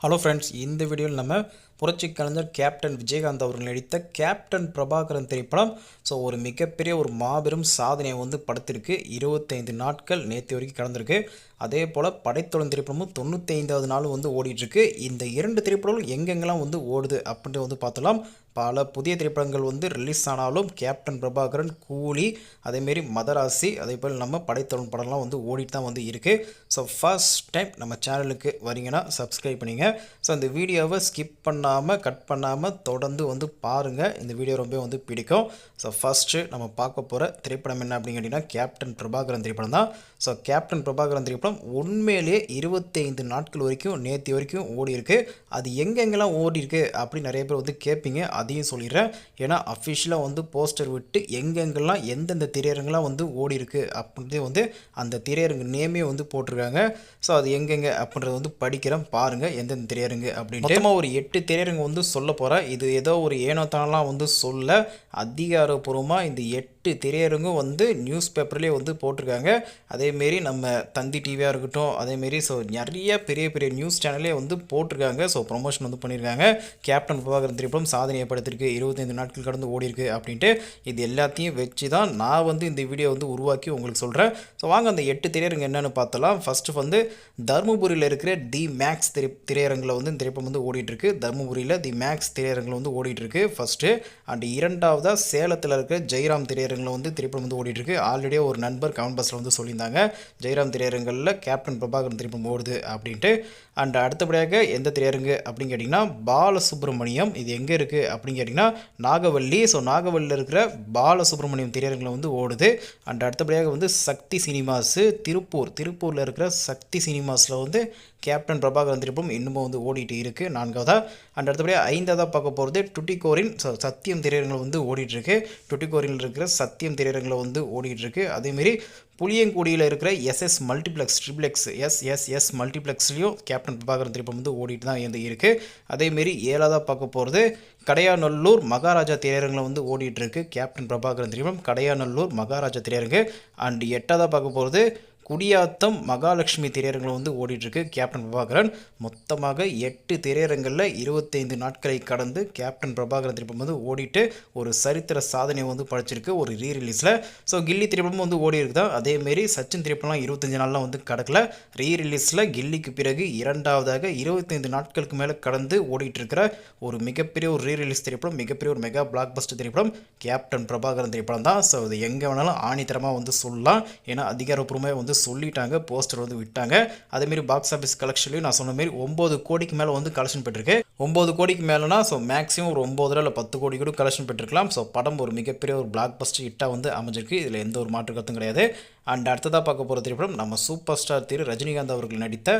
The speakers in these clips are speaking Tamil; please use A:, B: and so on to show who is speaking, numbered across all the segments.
A: ஹலோ ஃப்ரெண்ட்ஸ் இந்த வீடியோவில் நம்ம புரட்சி கலைஞர் கேப்டன் விஜயகாந்த் அவர்கள் நடித்த கேப்டன் பிரபாகரன் திரைப்படம். ஸோ ஒரு மிகப்பெரிய ஒரு மாபெரும் சாதனையை வந்து படுத்திருக்கு. இருபத்தைந்து நாட்கள் நேற்று வரைக்கும் கடந்திருக்கு. அதே போல் படைத்தொழில் திரைப்படமும் தொண்ணூற்றி ஐந்தாவது நாள் வந்து ஓடிட்டுருக்கு இந்த இரண்டு திரைப்படங்களும் எங்கெங்கெல்லாம் வந்து ஓடுது அப்படின்ட்டு வந்து பார்த்தலாம் பல புதிய திரைப்படங்கள் வந்து ரிலீஸ் ஆனாலும் கேப்டன் பிரபாகரன் கூலி அதேமாரி மதராசி அதே போல் நம்ம படைத்தொழில் படம்லாம் வந்து ஓடிட்டு தான் வந்து இருக்குது ஸோ ஃபர்ஸ்ட் டைம் நம்ம சேனலுக்கு வரீங்கன்னா சப்ஸ்கிரைப் பண்ணிங்க. ஸோ இந்த வீடியோவை ஸ்கிப் பண்ணாமல் கட் பண்ணாமல் தொடர்ந்து வந்து பாருங்கள் இந்த வீடியோ ரொம்ப வந்து பிடிக்கும். ஸோ ஃபஸ்ட்டு நம்ம பார்க்க போகிற திரைப்படம் என்ன அப்படின்னு கேட்டிங்கன்னா கேப்டன் பிரபாகரன் திரைப்படம் தான். ஸோ கேப்டன் பிரபாகரன் திரைப்படம் உண்மையிலேயே இருபத்தைந்து நாட்கள் வரைக்கும் நேற்று வரைக்கும் ஓடி இருக்குது அது எங்கெங்கெல்லாம் ஓடி இருக்குது அப்படின்னு நிறைய பேர் வந்து கேட்பீங்க. அதையும் சொல்லிடுறேன். ஏன்னா அஃபிஷியலாக வந்து போஸ்டர் விட்டு எங்கெங்கெல்லாம் எந்தெந்த திரையரங்கெல்லாம் வந்து ஓடி இருக்கு அப்படின்றதே வந்து அந்த திரையரங்கு நேமே வந்து போட்டிருக்காங்க. ஸோ அது எங்கெங்க அப்படின்றத வந்து படிக்கிறேன். பாருங்கள் எந்தெந்த திரையரங்கு அப்படின்னு மொத்தமாக ஒரு எட்டு திரையரங்கு வந்து சொல்ல போகிறேன் இது ஏதோ ஒரு ஏனோத்தானலாம் வந்து சொல்ல அதிகாரப்பூர்வமாக இந்த எட்டு எட்டு திரையரங்கும் வந்து நியூஸ் பேப்பர்லேயே வந்து போட்டிருக்காங்க. அதேமாரி நம்ம தந்தி டிவியாக இருக்கட்டும் அதேமாரி ஸோ நிறைய பெரிய பெரிய நியூஸ் சேனலே வந்து போட்டிருக்காங்க. ஸோ ப்ரொமோஷன் வந்து பண்ணியிருக்காங்க கேப்டன் பிரபாகரன் திரைப்படம் சாதனை ஏற்படுத்திருக்கு இருபத்தைந்து நாட்கள் கடந்து ஓடி இருக்கு அப்படின்ட்டு இது எல்லாத்தையும் வச்சு தான் நான் வந்து இந்த வீடியோ வந்து உருவாக்கி உங்களுக்கு சொல்கிறேன் ஸோ வாங்க அந்த எட்டு திரையரங்கு என்னென்னு பார்த்தலாம். ஃபஸ்ட்டு வந்து தருமபுரியில் இருக்கிற தி மேக்ஸ் திரை திரையரங்கில் வந்து இந்த திரைப்படம் வந்து ஓடிட்டுருக்கு. தருமபுரியில் தி மேக்ஸ் திரையரங்கில் வந்து ஓடிட்டுருக்கு ஃபஸ்ட்டு அண்ட் இரண்டாவதாக சேலத்தில் இருக்கிற ஜெயராம் திரையரங்கில் வந்து திரைப்படம் வந்து ஓடிட்டுருக்கு. ஆல்ரெடியே ஒரு நண்பர் கமெண்ட் பாக்ஸில் வந்து சொல்லியிருந்தாங்க. ஜெயராம் திரையரங்கில் கேப்டன் பிரபாகரன் திரைப்படம் ஓடுது அப்படின்ட்டு. அண்ட் அடுத்தபடியாக எந்த திரையரங்கு அப்படின்னு கேட்டிங்கன்னா பாலசுப்ரமணியம். இது எங்கே இருக்குது அப்படின்னு கேட்டிங்கன்னா நாகவல்லி. ஸோ நாகவல்லியில் இருக்கிற பாலசுப்ரமணியம் திரையரங்கில் வந்து ஓடுது. அண்ட் அடுத்தபடியாக வந்து சக்தி சினிமாஸு திருப்பூர். திருப்பூரில் இருக்கிற சக்தி சினிமாஸில் வந்து கேப்டன் பிரபாகரன் திருப்பம் இன்னமும் வந்து ஓடிட்டு இருக்குது நான்காவதாக அண்ட் அடுத்தபடியாக ஐந்தாவதாக பார்க்க போகிறது டுட்டிகோரின் ஸோ சத்தியம் திரையரங்கில் வந்து ஓடிட்டுருக்கு டுட்டிகோரில் இருக்கிற சத்தியம் திரையரங்கில் வந்து ஓடிட்டுருக்கு அதேமாரி புளியங்குடியில் இருக்கிற S S multiplex triplex S S S மல்டிப்ளெக்ஸ்லேயும் captain Prabhakaran திரைப்படம் வந்து ஓடிட்டு தான் வந்து இருக்குது அதேமாரி ஏழாவதாக பார்க்க போகிறது கடையாநல்லூர் மகாராஜா திரையரங்கில் வந்து ஓடிட்டுருக்கு கேப்டன் பிரபாகரன் திரைப்படம் கடையாநல்லூர் மகாராஜா திரையரங்கு. அண்ட் எட்டாவதாக பார்க்க போகிறது குடியாத்தம் மகாலட்சுமி திரையரங்கில் வந்து ஓடிட்டுருக்கு. கேப்டன் பிரபாகரன் மொத்தமாக எட்டு திரையரங்களில் இருபத்தைந்து நாட்களை கடந்து கேப்டன் பிரபாகரன் திரைப்படம் வந்து ஓடிட்டு ஒரு சரித்திர சாதனை வந்து படைச்சிருக்கு ஒரு ரீ ரிலீஸில் ஸோ கில்லி திரைப்படமும் வந்து ஓடி இருக்குதா அதேமாரி சச்சின் திரைப்படம்லாம் இருபத்தஞ்சு நாள்லாம் வந்து கடக்கல. ரீ ரிலீஸில் கில்லிக்கு பிறகு இரண்டாவதாக இருபத்தைந்து நாட்களுக்கு மேலே கடந்து ஓடிட்டு இருக்கிற ஒரு மிகப்பெரிய ஒரு ரீ ரிலீஸ் திரைப்படம் மிகப்பெரிய ஒரு மெகா பிளாக் பஸ்டர் திரைப்படம் கேப்டன் பிரபாகரன் திரைப்படம் தான் ஸோ இது எங்கே வேணாலும் ஆணித்தரமாக வந்து சொல்லலாம். ஏன்னா அதிகாரப்பூர்வமாக வந்து சொல்லிட்டாங்க போஸ்டர் வந்து விட்டாங்க. அதேமாரி பாக்ஸ் ஆஃபீஸ் கலெக்ஷன்லையும் நான் சொன்ன மாதிரி ஒம்பது கோடிக்கு மேலே வந்து கலெக்ஷன் பெற்றிருக்கு ஒம்பது கோடிக்கு மேலேனா ஸோ மேக்ஸிமம் ஒரு ஒம்பது இல்லை பத்து கோடி கூட கலெக்ஷன் பெற்றிருக்கலாம் ஸோ படம் ஒரு மிகப்பெரிய ஒரு பிளாக் பஸ்டர் ஹிட்டாக வந்து அமைஞ்சிருக்கு. இதில் எந்த ஒரு மாற்று கருத்தும் கிடையாது. அண்ட் அடுத்ததாக பார்க்க போகிற திரைப்படம் நம்ம சூப்பர் ஸ்டார் திரு ரஜினிகாந்த் அவர்கள் நடித்த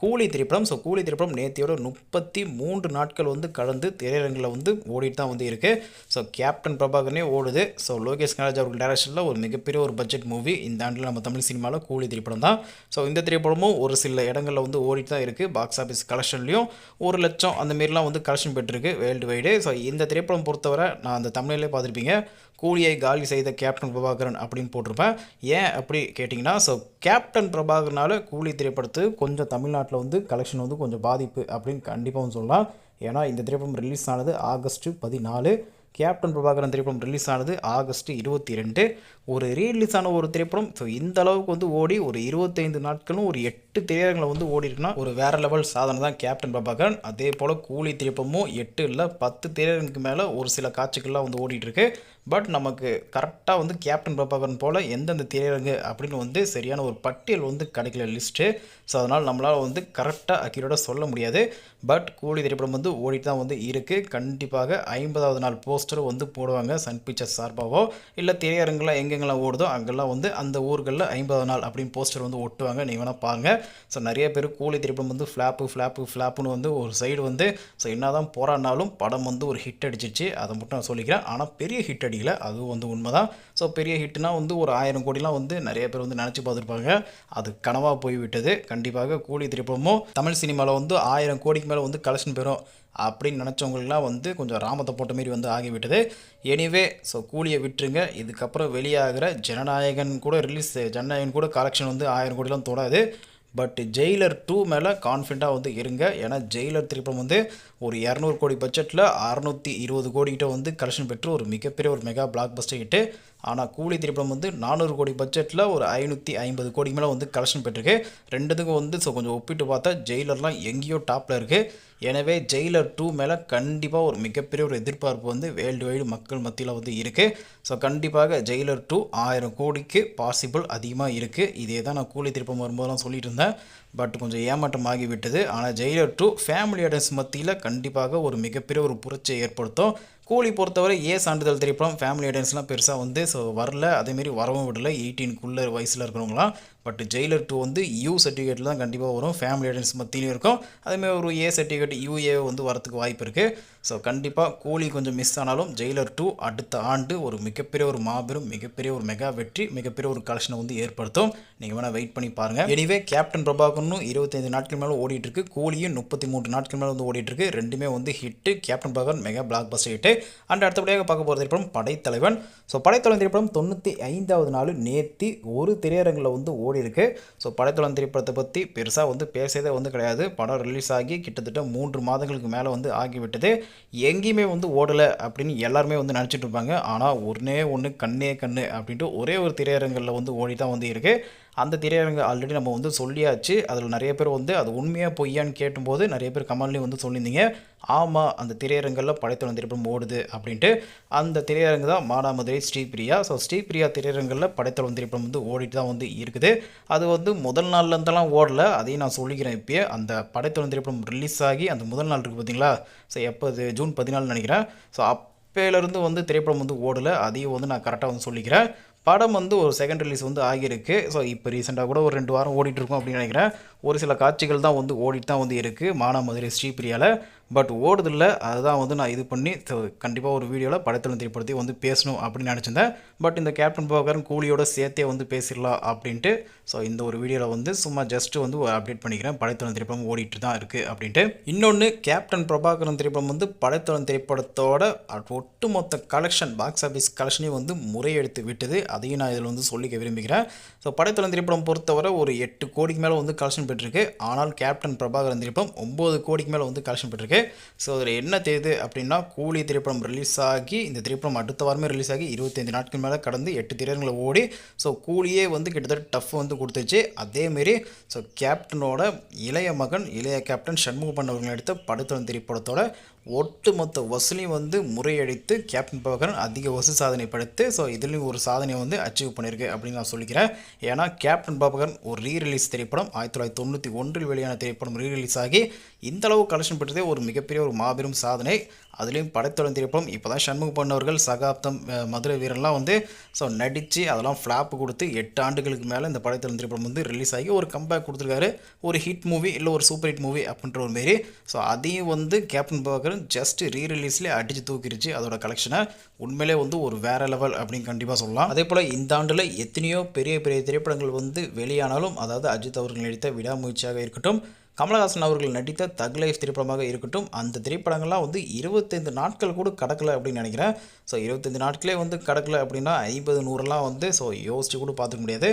A: கூலி திரைப்படம் ஸோ கூலி திரைப்படம் நேத்தியோட முப்பத்தி மூன்று நாட்கள் வந்து கடந்து திரையரங்கில் வந்து ஓடிட்டு தான் வந்து இருக்குது ஸோ கேப்டன் பிரபாகரனே ஓடுது. ஸோ லோகேஷ் கனராஜ் அவர்கள் டேரக்ஷனில் ஒரு மிகப்பெரிய ஒரு பட்ஜெட் மூவி இந்த ஆண்டில் நம்ம தமிழ் சினிமாவில் கூலி திரைப்படம் தான். ஸோ இந்த திரைப்படமும் ஒரு சில இடங்களில் வந்து ஓடிட்டு தான் இருக்குது பாக்ஸ் ஆஃபீஸ் கலெக்ஷன்லையும் ஒரு லட்சம் அந்த மாரிலாம் வந்து கலெக்ஷன் பெற்றிருக்கு வேர்ல்டு வைடு ஸோ இந்த திரைப்படம் பொறுத்தவரை நான் அந்த தமிழிலே பார்த்துருப்பீங்க. கூலியை காலி செய்த கேப்டன் பிரபாகரன் அப்படின்னு போட்டிருப்பேன். ஏன் அப்படி கேட்டிங்கன்னா ஸோ கேப்டன் பிரபாகரனால் கூலி திரைப்படத்து கொஞ்சம் தமிழ்நாட்டில் வந்து கலெக்ஷன் வந்து கொஞ்சம் பாதிப்பு அப்படின்னு கண்டிப்பாக சொல்லலாம். ஏன்னா இந்த திரைப்படம் ரிலீஸ் ஆனது ஆகஸ்ட் பதினாலு. கேப்டன் பிரபாகரன் திரைப்படம் ரிலீஸ் ஆனது ஆகஸ்ட் இருபத்தி ரெண்டு. ஒரு ரீலீஸ் ஆன ஒரு திரைப்படம் ஸோ இந்த அளவுக்கு வந்து ஓடி ஒரு இருபத்தைந்து நாட்களும் ஒரு எட்டு திரையரங்களை வந்து ஓடி இருக்குன்னா ஒரு வேற லெவல் சாதனை தான் கேப்டன் பிரபாகரன். அதே போல் கூலி திரைப்பமும் எட்டு இல்லை பத்து திரையரங்குக்கு மேலே ஒரு சில காட்சிகள்லாம் வந்து ஓடிட்டு இருக்கு பட் நமக்கு கரெக்டாக வந்து கேப்டன் பிரபாகரன் போல் எந்தெந்த திரையரங்கு அப்படின்னு வந்து சரியான ஒரு பட்டியல் வந்து கிடைக்கல லிஸ்ட்டு ஸோ அதனால் நம்மளால் வந்து கரெக்டாக அக்யூரேட்டாக சொல்ல முடியாது. பட் கூலி திரைப்படம் வந்து ஓடிட்டு தான் வந்து இருக்குது கண்டிப்பாக ஐம்பதாவது நாள் போஸ்டரும் வந்து போடுவாங்க சன் பிக்சர்ஸ் சார்பாகவோ இல்லை திரையரங்கெலாம் எங்கெங்கெல்லாம் ஓடுதோ அங்கெல்லாம் வந்து அந்த ஊர்களில் ஐம்பதாவது நாள் அப்படின்னு போஸ்டர் வந்து ஒட்டுவாங்க. நீங்கள் வேணால் பாருங்கள் ஸோ நிறைய பேர் கூலி திரைப்படம் வந்து ஃப்ளாப்பு ஃப்ளாப்பு ஃப்ளாப்புன்னு வந்து ஒரு சைடு வந்து ஸோ என்ன தான் போராடினாலும் படம் வந்து ஒரு ஹிட் அடிச்சிச்சு. அதை மட்டும் நான் சொல்லிக்கிறேன். ஆனால் பெரிய ஹிட் அடிக்கல. அதுவும் வந்து உண்மை தான் ஸோ பெரிய ஹிட்னா வந்து ஒரு ஆயிரம் கோடிலாம் வந்து நிறைய பேர் வந்து நினச்சி பார்த்துருப்பாங்க. அது கனவாக போய்விட்டது. கண்டிப்பாக கூலி திரைப்படமும் தமிழ் சினிமாவில் வந்து ஆயிரம் கோடிக்கு மேலே வந்து கலெக்ஷன் பெறும் அப்படின்னு நினச்சவங்களுக்குலாம் வந்து கொஞ்சம் ராமத்தை போட்ட மாரி வந்து ஆகிவிட்டது. எனிவே ஸோ கூலியை விட்டுருங்க. இதுக்கப்புறம் வெளியாகிற ஜனநாயகன் கூட ரிலீஸ் ஜனநாயகன் கூட கலெக்ஷன் வந்து ஆயிரம் கோடிலாம் தொடாது. பட் ஜெயிலர் டூ மேலே கான்ஃபிடண்ட்டாக வந்து இருங்க. ஏன்னா ஜெயிலர் திரைப்படம் வந்து ஒரு இரநூறு கோடி பட்ஜெட்டில் அறநூற்றி இருபது கோடிக்கிட்ட வந்து கலெக்ஷன் பெற்று ஒரு மிகப்பெரிய ஒரு மெகா பிளாக் பஸ்டர் ஹிட்டு ஆனால் கூலி திரைப்படம் வந்து நானூறு கோடி பட்ஜெட்டில் ஒரு ஐநூற்றி ஐம்பது கோடி மேலே வந்து கலெக்ஷன் பெற்றிருக்கு. ரெண்டுத்துக்கும் வந்து ஸோ கொஞ்சம் ஒப்பிட்டு பார்த்தா ஜெயிலர்லாம் எங்கேயோ டாப்பில் இருக்குது எனவே ஜெயிலர் டூ மேலே கண்டிப்பாக ஒரு மிகப்பெரிய ஒரு எதிர்பார்ப்பு வந்து வேர்ல்டு வைடு மக்கள் மத்தியில் வந்து இருக்குது ஸோ கண்டிப்பாக ஜெயிலர் டூ ஆயிரம் கோடிக்கு பாசிபிள் அதிகமாக இருக்குது இதே தான் நான் கூலி திருப்பம் வரும்போதெல்லாம் சொல்லிட்டு இருந்தேன். பட் கொஞ்சம் ஏமாற்றம் ஆகிவிட்டது ஆனால் ஜெயிலர் டூ ஃபேமிலி ஆடியன்ஸ் மத்தியில் கண்டிப்பாக ஒரு மிகப்பெரிய ஒரு புரட்சியை ஏற்படுத்தும். கூலி பொறுத்தவரை ஏ சான்றிதழ் திரைப்படம் ஃபேமிலி ஆடியன்ஸ்லாம் பெருசாக வந்து ஸோ வரல. அதேமாரி வரவும் விடலை. எயிட்டீனுக்குள்ளே வயசில் இருக்கிறவங்களாம். பட் ஜெயிலர் டூ வந்து யூ சர்டிஃபிகேட்டில் தான் கண்டிப்பாக வரும். ஃபேமிலி ஐடன்ஸ் மத்தியிலையும் இருக்கும். அதேமாதிரி ஒரு ஏ சர்டிஃபிகேட் யூஏ வந்து வரத்துக்கு வாய்ப்பு இருக்குது ஸோ கண்டிப்பாக கூலி கொஞ்சம் மிஸ் ஆனாலும் ஜெயிலர் டூ அடுத்த ஆண்டு ஒரு மிகப்பெரிய ஒரு மாபெரும் மிகப்பெரிய ஒரு மெகா வெற்றி மிகப்பெரிய ஒரு கலெக்ஷனை வந்து ஏற்படுத்தும். நீங்கள் வேணால் வெயிட் பண்ணி பாருங்கள் எனிவே கேப்டன் பிரபாகரனும் இருபத்தைந்து நாட்கள் மேலே ஓடிட்டுருக்கு கூலியும் முப்பத்தி மூன்று நாட்கள் மேலே வந்து ஓடிட்டுருக்கு ரெண்டுமே வந்து hit captain Prabhakaran mega blockbuster hit and அடுத்தபடியாக பார்க்க போகிற திரைப்படம் படைத்தலைவன். ஸோ படைத்தலைவன் திரைப்படம் தொண்ணூற்றி ஐந்தாவது நாள் நேற்று ஒரு திரையரங்கில் வந்து ஓடி இருக்கு. ஸோ படைத்தலைவன் திரைப்படத்தை பற்றி பெருசாக வந்து பேசியதே வந்து கிடையாது. படம் ரிலீஸ் ஆகி கிட்டத்தட்ட மூன்று மாதங்களுக்கு மேலே வந்து ஆகிவிட்டது. எங்கேயுமே வந்து ஓடலை அப்படின்னு எல்லாருமே வந்து நினச்சிட்டு இருப்பாங்க. ஆனால் ஒன்றே ஒன்று கண்ணே கண்ணு அப்படின்ட்டு ஒரே ஒரு திரையரங்கில் வந்து ஓடி தான் வந்து இருக்குது அந்த திரையரங்கு ஆல்ரெடி நம்ம வந்து சொல்லியாச்சு. அதில் நிறைய பேர் வந்து அது உண்மையாக பொய்யான்னு கேட்டும்போது நிறைய பேர் கமெண்ட்லேயும் வந்து சொல்லியிருந்தீங்க. ஆமாம் அந்த திரையரங்கில் படைத்தளம் திரைப்படம் ஓடுது அப்படின்ட்டு அந்த திரையரங்கு தான் மானாமதுரை ஸ்ரீபிரியா. ஸோ ஸ்ரீபிரியா திரையரங்கில் படைத்தவன் திரைப்படம் வந்து ஓடிட்டு தான் வந்து இருக்குது. அது வந்து முதல் நாள்லேருந்தெல்லாம் ஓடல. அதையும் நான் சொல்லிக்கிறேன் இப்போயே. அந்த படைத்தளம் திரைப்படம் ரிலீஸ் ஆகி அந்த முதல் நாள் இருக்குது பார்த்தீங்களா ஸோ எப்போ அது? ஜூன் பதினாலு நினைக்கிறேன். ஸோ அப்போலேருந்து வந்து திரைப்படம் வந்து ஓடலை. அதையும் வந்து நான் கரெக்டாக வந்து சொல்லிக்கிறேன். படம் வந்து ஒரு செகண்ட் ரிலீஸ் வந்து ஆகியிருக்கு. ஸோ இப்போ ரீசெண்டாக கூட ஒரு ரெண்டு வாரம் ஓடிட்டு இருக்கும் அப்படின்னு நினைக்கிறேன். ஒரு சில காட்சிகள் தான் வந்து ஓடிட்டு தான் வந்து இருக்குது மானாமதுரை ஸ்ரீபிரியாவில் பட் ஓடுதில்ல அதுதான் வந்து நான் இது பண்ணி கண்டிப்பாக ஒரு வீடியோவில் படத்தில் திரைப்படத்தை வந்து பேசணும் அப்படின்னு நினச்சிருந்தேன். பட் இந்த கேப்டன் போகரன் கூலியோட சேர்த்தே வந்து பேசிடலாம் அப்படின்ட்டு ஸோ இந்த ஒரு வீடியோவில் வந்து சும்மா ஜஸ்ட்டு வந்து அப்டேட் பண்ணிக்கிறேன். படைத்தளம் திரைப்படம் ஓடிட்டு தான் இருக்குது அப்படின்ட்டு. இன்னொன்று கேப்டன் பிரபாகரன் திரைப்படம் வந்து படைத்தளம் திரைப்படத்தோட ஒட்டுமொத்த கலெக்ஷன் பாக்ஸ் ஆஃபீஸ் கலெக்ஷனையும் வந்து முறையெடுத்து விட்டது. அதையும் நான் இதில் வந்து சொல்லிக்க விரும்புகிறேன். ஸோ படைத்தளம் திரைப்படம் பொறுத்தவரை ஒரு எட்டு கோடிக்கு மேலே வந்து கலெக்ஷன் பெற்றிருக்கு. ஆனால் கேப்டன் பிரபாகரன் திரைப்படம் ஒம்பது கோடிக்கு மேலே வந்து கலெக்ஷன் பெற்றிருக்கு. ஸோ அதில் என்ன தேது அப்படின்னா கூலி திரைப்படம் ரிலீஸ் ஆகி இந்த திரைப்படம் அடுத்த வாரமே ரிலீஸ் ஆகி இருபத்தஞ்சு நாட்கள் மேலே கடந்து எட்டு திரையரங்களை ஓடி ஸோ கூலியே வந்து கிட்டத்தட்ட டஃப் வந்து கொடுத்துச்சு. அதேமாரி ஸோ கேப்டனோட இளைய மகன் இளைய கேப்டன் சண்முகப்பன் பண்ணவர்கள் எடுத்த படுத்தளம் திரைப்படத்தோட. ஒட்டுமொத்த வசூலையும் வந்து முறையடித்து கேப்டன் பவகரன் அதிக வசூல் சாதனை படுத்து ஸோ இதுலேயும் ஒரு சாதனையை வந்து அச்சீவ் பண்ணியிருக்கு அப்படின்னு நான் சொல்லிக்கிறேன். ஏன்னா கேப்டன் பிரபாகரன் ஒரு ரீ ரிலீஸ் திரைப்படம் ஆயிரத்தி தொள்ளாயிரத்தி தொண்ணூற்றி ஒன்றில் வெளியான திரைப்படம் ரீ ரிலீஸ் ஆகி இந்த அளவு கலெக்ஷன் பெற்றதே ஒரு மிகப்பெரிய ஒரு மாபெரும் சாதனை. அதுலேயும் படைத்தொழில் திரைப்படம் இப்போ தான் சண்முக பண்ணவர்கள் சகாப்தம் மதுரை வீரன்லாம் வந்து ஸோ நடித்து அதெல்லாம் ஃப்ளாப் கொடுத்து எட்டு ஆண்டுகளுக்கு மேலே இந்த படைத்தொழில் திரைப்படம் வந்து ரிலீஸ் ஆகி ஒரு கம்பேக் கொடுத்துருக்காரு. ஒரு ஹிட் மூவி இல்லை ஒரு சூப்பர் ஹிட் மூவி அப்படின்ற ஒரு மாரி. ஸோ அதையும் வந்து கேப்டன் பாக்கர் ஜஸ்ட் ரீ ரிலீஸ்லேயே அடித்து தூக்கிருச்சு அதோட கலெக்ஷனை உண்மையிலே வந்து ஒரு வேற லெவல் அப்படின்னு கண்டிப்பாக சொல்லலாம். அதே போல் இந்த ஆண்டில் எத்தனையோ பெரிய பெரிய திரைப்படங்கள் வந்து வெளியானாலும் அதாவது அஜித் அவர்கள் நடித்த விடாமுயற்சியாக இருக்கட்டும் கமலஹாசன் அவர்கள் நடித்த தக் லைஃப் திரைப்படமாக இருக்கட்டும் அந்த திரைப்படங்கள்லாம் வந்து இருபத்தைந்து நாட்கள் கூட கடக்கலை அப்படின்னு நினைக்கிறேன். ஸோ இருபத்தைந்து நாட்களே வந்து கடக்கலை அப்படின்னா ஐம்பது நூறுலாம் வந்து ஸோ யோசிச்சு கூட பார்த்துக்க முடியாது.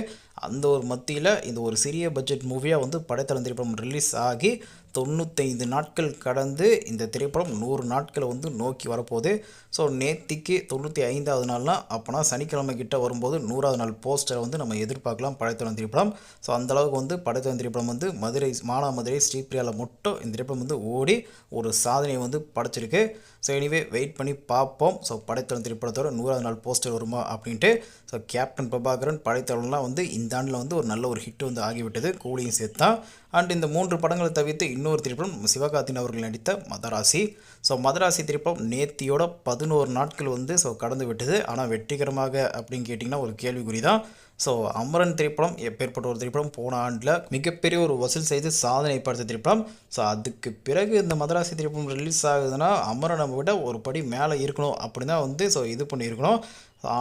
A: அந்த ஒரு மத்தியில் இந்த ஒரு சிறிய பட்ஜெட் மூவியாக வந்து படைத்தளம் திரைப்படம் ரிலீஸ் ஆகி தொண்ணூத்தைந்து நாட்கள் கடந்து இந்த திரைப்படம் நூறு நாட்களை வந்து நோக்கி வரப்போகுது. ஸோ நேத்திக்கு தொண்ணூற்றி ஐந்தாவது நாள்னால் அப்போனா சனிக்கிழமை கிட்ட வரும்போது நூறாவது நாள் போஸ்டரை வந்து நம்ம எதிர்பார்க்கலாம். படைத்தளம் திரைப்படம். ஸோ அந்த அளவுக்கு வந்து படைத்தளம் திரைப்படம் வந்து மதுரை மானாமதுரை ஸ்ரீபிரியாவில் மட்டும் இந்த திரைப்படம் வந்து ஓடி ஒரு சாதனையை வந்து படைச்சிருக்கு. ஸோ எனிவே வெயிட் பண்ணி பார்ப்போம். ஸோ படைத்தளம் திரைப்படத்தோட நூறாவது நாள் போஸ்டர் வருமா அப்படின்ட்டு. ஸோ கேப்டன் பிரபாகரன் படைத்தளம்லாம் வந்து இந்த ஆண்டில் வந்து ஒரு நல்ல ஒரு ஹிட் வந்து ஆகிவிட்டது. கூலியும் சேர்த்தா அண்ட் இந்த மூன்று படங்களை தவிர்த்து இன்னொரு திரைப்படம் சிவகார்த்தின் அவர்கள் நடித்த மதராசி. ஸோ மதராசி திரைப்படம் நேத்தியோட பதினோரு நாட்கள் வந்து ஸோ கடந்து விட்டது ஆனால் வெற்றிகரமாக அப்படின்னு கேட்டிங்கன்னா ஒரு கேள்விக்குறி தான் ஸோ அமரன் திரைப்படம் எப்பேற்பட்ட ஒரு திரைப்படம்? போன ஆண்டில் மிகப்பெரிய ஒரு வசூல் செய்து சாதனை படுத்த திரைப்படம். ஸோ அதுக்கு பிறகு இந்த மதராசி திரைப்படம் ரிலீஸ் ஆகுதுன்னா அமரனை விட ஒரு படி மேலே இருக்கணும் அப்படின்னு தான் வந்து ஸோ இது பண்ணியிருக்கணும்.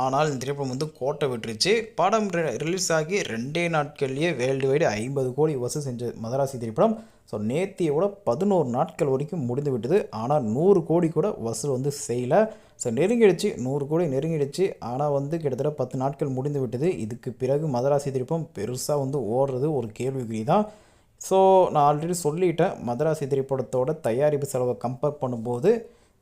A: ஆனால் இந்த திரைப்படம் வந்து கோட்டை விட்டுருச்சு. படம் ரிலீஸ் ஆகி ரெண்டே நாட்கள்லேயே வேர்ல்டு வைடு ஐம்பது கோடி வசூல் செஞ்ச மதராசி திரைப்படம். ஸோ நேத்தியோட பதினோரு நாட்கள் வரைக்கும் முடிந்து விட்டது ஆனால் நூறு கோடி கூட வசூல் வந்து செய்யலை. ஸோ நெருங்கிடுச்சு. நூறு கோடி நெருங்கிடுச்சு. ஆனால் வந்து கிட்டத்தட்ட பத்து நாட்கள் முடிந்து விட்டது இதுக்கு பிறகு மதராசி திருப்பம் பெருசாக வந்து ஓடுறது ஒரு கேள்விக்குறி தான் ஸோ நான் ஆல்ரெடி சொல்லிட்டேன். மதராசி திரைப்படத்தோட தயாரிப்பு செலவை கம்பேர் பண்ணும்போது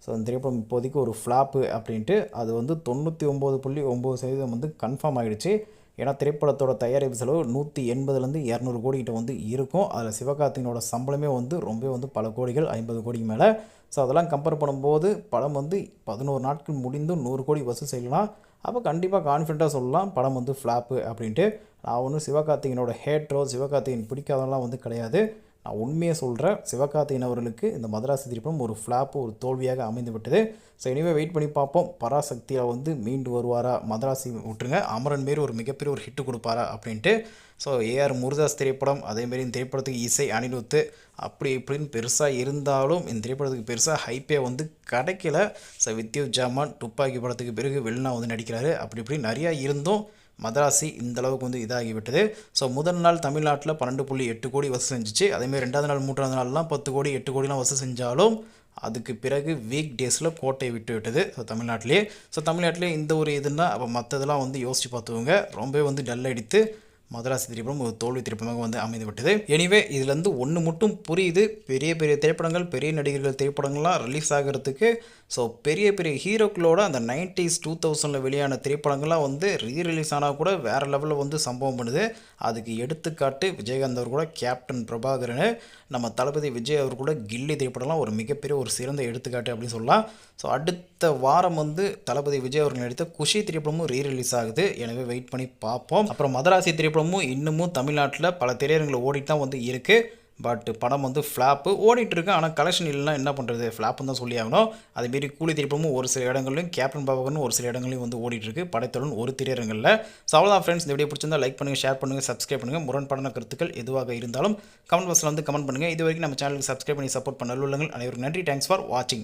A: ஸோ அந்த திரைப்படம் இப்போதைக்கு ஒரு ஃப்ளாப்பு அப்படின்ட்டு அது வந்து தொண்ணூற்றி ஒம்பது புள்ளி ஒம்பது சதவீதம் வந்து கன்ஃபார்ம் ஆகிடுச்சு ஏன்னா திரைப்படத்தோட தயாரிப்பு செலவு நூற்றி எண்பதுலேருந்து இரநூறு கோடிக்கிட்ட வந்து இருக்கும். அதில் சிவகார்த்திகனோட சம்பளமே வந்து ரொம்ப வந்து பல கோடிகள் ஐம்பது கோடிக்கு மேலே. ஸோ அதெல்லாம் கம்பேர் பண்ணும்போது படம் வந்து பதினோரு நாட்கள் முடிந்தும் நூறு கோடி வசூல் செய்யலாம். அப்போ கண்டிப்பாக கான்ஃபிடண்ட்டாக சொல்லலாம் படம் வந்து ஃப்ளாப்பு அப்படின்ட்டு. நான் ஒன்றும் சிவகார்த்திகனோட ஹேட்ரோ சிவகார்த்திகன் பிடிக்காதெல்லாம் வந்து கிடையாது. நான் உண்மையை சொல்கிறேன் சிவகார்த்திகேயன் அவர்களுக்கு இந்த மதராசி திரைப்படம் ஒரு ஃப்ளாப்பு ஒரு தோல்வியாக அமைந்து விட்டது ஸோ இனிமே வெயிட் பண்ணி பார்ப்போம். பராசக்தியில் வந்து மீண்டு வருவாரா? மதராசி விட்டுருங்க. அமரன் மாரி ஒரு மிகப்பெரிய ஒரு ஹிட்டு கொடுப்பாரா அப்படின்ட்டு. ஸோ ஏஆர் முருதாஸ் திரைப்படம் அதேமாரி இந்த திரைப்படத்துக்கு இசை அனிருத்து அப்படி இப்படின்னு பெருசாக இருந்தாலும் இந்த திரைப்படத்துக்கு பெருசாக ஹைப்பே வந்து கிடைக்கல. ஸோ வித்யுத் ஜாமான் துப்பாக்கி படத்துக்கு பிறகு வெளினா வந்து நடிக்கிறாரு. அப்படி இப்படி நிறையா இருந்தும் மதராசி இந்த அளவுக்கு வந்து இதாகிவிட்டது. ஸோ முதல் நாள் தமிழ்நாட்டில் பன்னெண்டு புள்ளி எட்டு கோடி வசூல் செஞ்சிச்சு. அதேமாதிரி ரெண்டாவது நாள் மூன்றாவது நாள்லாம் பத்து கோடி எட்டு கோடிலாம் வசூல் செஞ்சாலும் அதுக்கு பிறகு வீக் டேஸில் கோட்டை விட்டு விட்டது. ஸோ தமிழ்நாட்டிலே ஸோ தமிழ்நாட்டிலே இந்த ஒரு இதுன்னா அப்போ மற்றதெல்லாம் வந்து யோசித்து பார்த்துவங்க ரொம்பவே வந்து டல் அடித்து மதராசி திரைப்படம் ஒரு தோல்வி திரைப்படமாக வந்து அமைந்து விட்டது எனிவே இதுலேருந்து ஒன்று மட்டும் புரியுது. பெரிய பெரிய திரைப்படங்கள் பெரிய நடிகர்கள் திரைப்படங்கள்லாம் ரிலீஸ் ஆகிறதுக்கு ஸோ பெரிய பெரிய ஹீரோக்களோட அந்த நைன்டிஸ் டூ தௌசண்டில் வெளியான திரைப்படங்கள்லாம் வந்து ரீ ரிலீஸ் ஆனால் கூட வேறு லெவலில் வந்து சம்பவம் பண்ணுது. அதுக்கு எடுத்துக்காட்டு விஜயகாந்த் அவர் கூட கேப்டன் பிரபாகரன் நம்ம தளபதி விஜய் அவர் கூட கில்லி திரைப்படம்லாம் ஒரு மிகப்பெரிய ஒரு சிறந்த எடுத்துக்காட்டு அப்படின்னு சொல்லலாம். ஸோ அடுத்த வாரம் வந்து தளபதி விஜய் அவர்கள் நடித்த குஷி திரைப்படமும் ரீ ரிலீஸ் ஆகுது. எனவே வெயிட் பண்ணி பார்ப்போம். அப்புறம் மதராசி திரைப்படமும் இன்னமும் தமிழ்நாட்டில் பல திரையரங்கில் ஓடிட்டு தான் வந்து இருக்குது பட் படம் வந்து ஃப்ளாப்பு ஓடிட்டு இருக்கு ஆனால் கலெக்ஷன் இல்லைன்னா என்ன பண்ணுறது ஃப்ளாப்புன்னு தான் சொல்லி ஆகணும் அதேமாரி கூலி திரைப்படமும் ஒரு சில இடங்களிலும் கேப்டன் பாபகனும் ஒரு சில இடங்களையும் வந்து ஓடிட்டுருக்கு. படைத்தலுடன் ஒரு திரையரங்கில் ஸோ அவ்வளோதான் ஃப்ரெண்ட்ஸ் இந்த வீடியோ பிடிச்சிருந்தா லைக் பண்ணுங்கள் ஷேர் பண்ணுங்கள் சப்ஸ்கிரைப் பண்ணுங்கள் முரண்படன கருத்துக்கள் எதுவாக இருந்தாலும் கமெண்ட் பாக்ஸில் வந்து கமெண்ட் பண்ணுங்கள் இது வரைக்கும் நம்ம சேனலுக்கு சப்ஸ்கிரைப் பண்ணி சப்போர்ட் பண்ண உள்ளங்கள் அனைவருக்கும் நன்றி. தேங்க்ஸ் ஃபார் வாட்சிங்